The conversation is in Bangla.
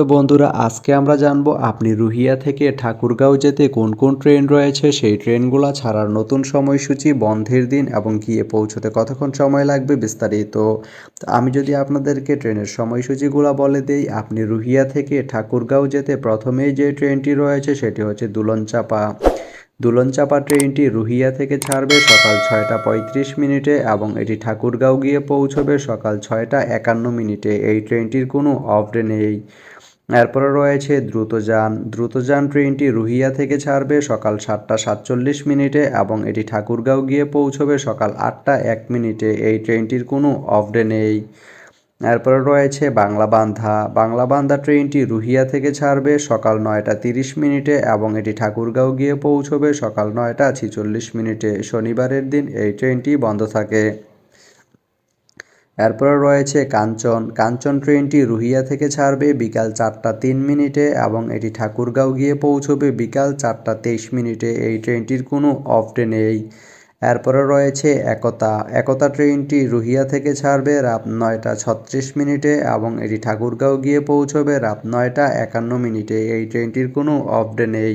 তো বন্ধুরা, আজকে আমরা জানব আপনি রুহিয়া থেকে ঠাকুরগাঁও যেতে কোন কোন ট্রেন রয়েছে? সেই ট্রেনগুলো ছাড়ার নতুন সময়সূচি, বন্ধের দিন এবং গিয়ে পৌঁছতে কতক্ষণ সময় লাগবে বিস্তারিত। আমি যদি আপনাদেরকে ট্রেনের সময়সূচিগুলো বলে দেই, আপনি রুহিয়া থেকে ঠাকুরগাঁও যেতে প্রথমেই যে ট্রেনটি রয়েছে সেটি হচ্ছে দুলনচাপা। দুলনচাপা ট্রেনটি রুহিয়া থেকে ছাড়বে সকাল ছয়টা পঁয়ত্রিশ মিনিটে এবং এটি ঠাকুরগাঁও গিয়ে পৌঁছবে সকাল ছয়টা একান্ন মিনিটে। এই ট্রেনটির কোনো অফ নেই। এরপরে রয়েছে দ্রুতযান। দ্রুতযান ট্রেনটি রুহিয়া থেকে ছাড়বে সকাল সাতটা সাতচল্লিশ মিনিটে এবং এটি ঠাকুরগাঁও গিয়ে পৌঁছবে সকাল আটটা এক মিনিটে। এই ট্রেনটির কোনো অফ ডে নেই। এরপরে রয়েছে বাংলা বান্ধা বাংলা বান্ধা ট্রেনটি রুহিয়া থেকে ছাড়বে সকাল নয়টা তিরিশ মিনিটে এবং এটি ঠাকুরগাঁও গিয়ে পৌঁছবে সকাল নয়টা ছিচল্লিশ মিনিটে। শনিবারের দিন এই ট্রেনটি বন্ধ থাকে। এরপরে রয়েছে কাঞ্চন। কাঞ্চন ট্রেনটি রুহিয়া থেকে ছাড়বে বিকাল চারটা তিন মিনিটে এবং এটি ঠাকুরগাঁও গিয়ে পৌঁছবে বিকাল চারটা তেইশ মিনিটে। এই ট্রেনটির কোনো অফ ডে নেই। এরপরে রয়েছে একতা। একতা ট্রেনটি রুহিয়া থেকে ছাড়বে রাত নয়টা ছত্রিশ মিনিটে এবং এটি ঠাকুরগাঁও গিয়ে পৌঁছবে রাত নয়টা একান্ন মিনিটে। এই ট্রেনটির কোনো অফ ডে নেই।